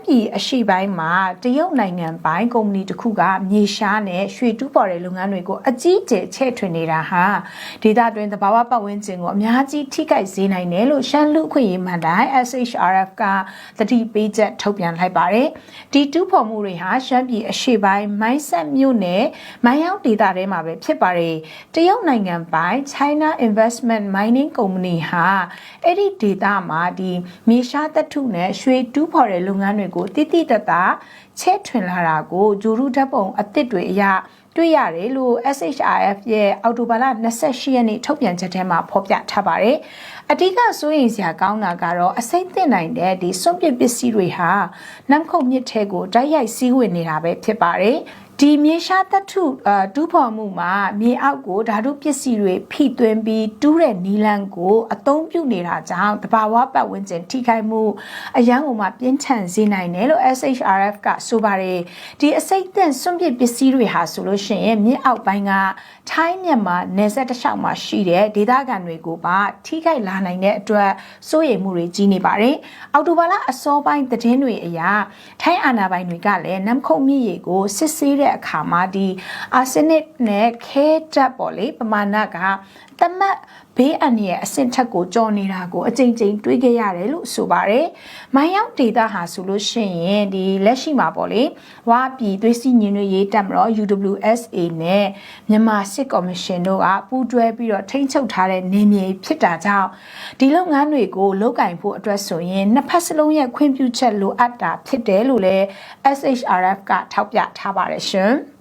တမ်းပြည်အရှိပိုင်းမှာတရုတ်နိုင်ငံပိုင်ကုမ္ပဏီတစ်ခုကမြေရှားနဲ့ရွှေတူးပေါ်တဲ့လုပ်ငန်းတွေကိုအကြီးအကျယ်ချဲ့ထွင်နေတာဟာဒေသတွင်းသဘာဝပတ်ဝန်းကျင်ကိုအများကြီးထိခိုက်စေနိုင်တယ်လို့ရှမ်းလူအခွင့်အရေးမှန်တိုင်း SHRF ကသတိပေးချက်ထုတ်ပြန်လိုက်ပါတယ်။ဒီတူးဖော်မှုတွေဟာရှမ်းပြည်အရှိပိုင်းမိုင်းဆက်မြို့နယ်မိုင်းရောက်ဒေသထဲမှာပဲဖြစ်ပါတယ်။တရုတ်နိုင်ငံပိုင် China Investment Mining Company ဟာအဲ့ဒီဒေသမှာဒီမြေရှားသတ္ထုနဲ့ရွှေတူးဖော်တဲ့လုပ်ငန်းတွေကိုတိတိတတ်တာချဲ့ထွင်လာတာကိုဂျူရူဓာတ်ပုံအသစ်တွေအရ တွေ့ရတယ်လို့ SHRF ရဲ့အော်တိုဘာလ28ရက်နေ့ထုတ်ပြန်ချက်ထဲမှာဖော်ပြထားပါတယ်။အဓိကစိုးရိမ်စရာကောင်းတာကတော့အစိမ့်သင့်နိုင်တဲ့ဒီစွန့်ပစ်ပစ္စည်းတွေဟာနမ်ခုတ်မြစ်ထဲကိုတိုက်ရိုက်စီးဝင်နေတာပဲဖြစ်ပါတယ်။ဒီမြေရှားတထုအတူးဖော်မှုမှာမြေအောက်ကိုဓာတုပစ္စည်းတွေဖိသွင်းပြီးတူးတဲ့နီလန်းကိုအသုံးပြုနေတာကြောင့်တဘာဝပတ်ဝန်းကျင်ထိခိုက်မှုအရန်ကိုမှပြင်းထန်စေနိုင်တယ်လို့ SHRF ကဆိုပါတယ်ဒီအစိတ်သင့်စွန့်ပစ်ပစ္စည်းတွေဟာဆိုလို့ရှိရင်မြေအောက်ပိုင်းကထိုင်းမြန်မာနယ်စပ်တစ်လျှောက်မှာရှိတဲ့ဒေသခံတွေကိုပါထိခိုက်လာနိုင်တဲ့အတွက်စိုးရိမ်မှုတွေကြီးနေပါတယ်အော်တိုဘာလအစောပိုင်းသတင်းတွေအရထိုင်းအာဏာပိုင်တွေကလည်းနမ်ခုတ်မြစ်ရေကိုစစ်ဆေးတဲ့အခါမှာဒီအာဆနစ်နဲ့ခဲတက်ပေါ့လေပမာဏကတမတ် ဘေးအန္တရာယ်အဆင့်ထက်ကိုကြော်နေတာကိုအကြိမ်ကြိမ်တွေးခဲ့ရတယ်လို့ဆိုပါတယ်။မိုင်းရောက်ဒေတာဟာဆိုလို့ရှိရင်ဒီလက်ရှိမှာပေါ့လေဝါပြည်သွေးစည်းညီညွတ်ရေးတပ်မတော် UWSA နဲ့မြန်မာစစ်ကော်မရှင်တို့ကပူးတွဲပြီးတော့ထိန်းချုပ်ထားတဲ့နေမြေဖြစ်တာကြောင့်ဒီလုပ်ငန်းတွေကိုလုပ်ကင်ဖို့အတွက်ဆိုရင်နှစ်ဖက်စလုံးရဲ့ခွင့်ပြုချက်လိုအပ်တာဖြစ်တယ်လို့လည်း SHRF ကထောက်ပြထားပါတယ်ရှင်။